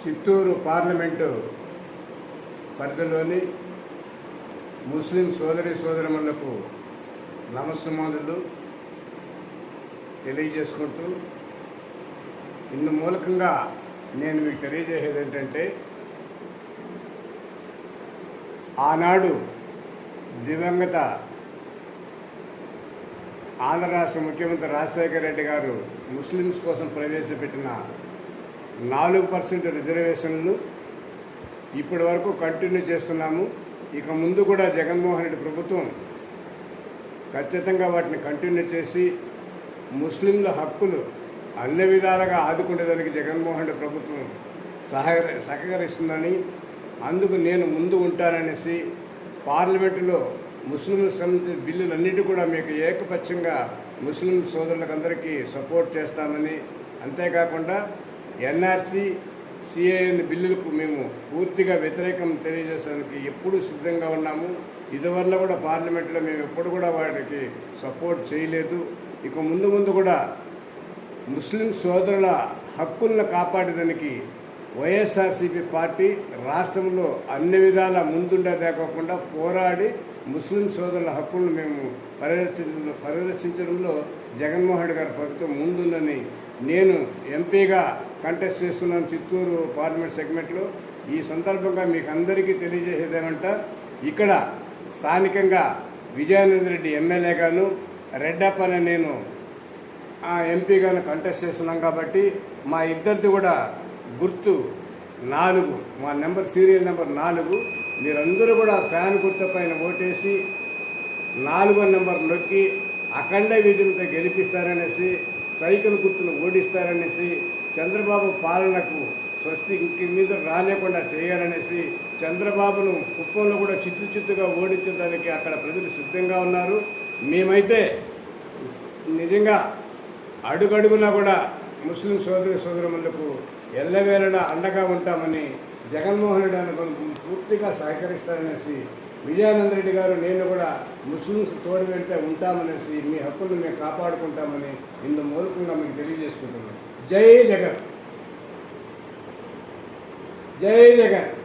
Chittoor parliament పరిధిలోని ముస్లిం సోదరి సోదరములకు నమస్సుమానులు తెలియజేసుకుంటూ ఇందు మూలకంగా నేను మీకు తెలియజేసేది ఏంటంటే ఆనాడు దివంగత ఆంధ్ర రాష్ట్ర ముఖ్యమంత్రి రాజశేఖర రెడ్డి గారు ముస్లిమ్స్ కోసం ప్రవేశపెట్టిన నాలుగు పర్సెంట్ రిజర్వేషన్లు ఇప్పటి వరకు కంటిన్యూ చేస్తున్నాము. ఇక ముందు కూడా జగన్మోహన్ రెడ్డి ప్రభుత్వం ఖచ్చితంగా వాటిని కంటిన్యూ చేసి ముస్లింల హక్కులు అన్ని విధాలుగా ఆదుకునేదానికి జగన్మోహన్ రెడ్డి ప్రభుత్వం సహకర సహకరిస్తుందని అందుకు నేను ముందు ఉంటాననేసి పార్లమెంటులో ముస్లింలకు సంబంధించిన బిల్లులన్నిటి కూడా మీకు ఏకపక్షంగా ముస్లిం సోదరులకు అందరికీ సపోర్ట్ చేస్తామని అంతేకాకుండా ఎన్ఆర్సి సిఏఎన్ బిల్లులకు మేము పూర్తిగా వ్యతిరేకం తెలియజేసేందుకు ఎప్పుడూ సిద్ధంగా ఉన్నాము. ఇదివల్ల కూడా పార్లమెంట్లో మేము ఎప్పుడు కూడా వాటికి సపోర్ట్ చేయలేదు. ఇక ముందు ముందు కూడా ముస్లిం సోదరుల హక్కులను కాపాడేదానికి వైఎస్ఆర్సీపీ పార్టీ రాష్ట్రంలో అన్ని విధాల ముందుండదేకోకుండా పోరాడి ముస్లిం సోదరుల హక్కులను మేము పరిరక్షించ పరిరక్షించడంలో జగన్మోహన్ గారి ప్రభుత్వం ముందుందని నేను ఎంపీగా కంటెస్ట్ చేస్తున్నాను చిత్తూరు పార్లమెంట్ సెగ్మెంట్లో. ఈ సందర్భంగా మీకు అందరికీ తెలియజేసేదేమంట ఇక్కడ స్థానికంగా విజయానంద రెడ్డి ఎమ్మెల్యేగాను రెడ్డప్ప అనే నేను ఆ ఎంపీగాను కంటెస్ట్ చేస్తున్నాం కాబట్టి మా ఇద్దరిది కూడా గుర్తు నాలుగు మా నెంబర్ సీరియల్ నెంబర్ నాలుగు. మీరందరూ కూడా ఫ్యాన్ గుర్తు పైన ఓటేసి నాలుగో నెంబర్ నొక్కి అఖండ విజయంతో గెలిపిస్తారనేసి సైకిల్ గుర్తును ఓడిస్తారనేసి చంద్రబాబు పాలనకు స్వస్తి ఇంక మీద రానేకుండా చేయాలనేసి చంద్రబాబును కుప్పంలో కూడా చిత్తు చిత్తుగా ఓడించడానికి అక్కడ ప్రజలు సిద్ధంగా ఉన్నారు. మేమైతే నిజంగా అడుగడుగునా కూడా ముస్లిం సోదరి సోదరులకు ఎల్లవేళలా అండగా ఉంటామని జగన్మోహన్ రెడ్డి అనుకుని పూర్తిగా సహకరిస్తారనేసి విజయానంద రెడ్డి గారు నేను కూడా ముస్లింస్ తోడు వెళ్తే ఉంటామనేసి మీ హక్కులను మేము కాపాడుకుంటామని ఇందు మూలకంగా మీకు తెలియజేసుకుంటున్నాను జై జగన్! జై జగన్!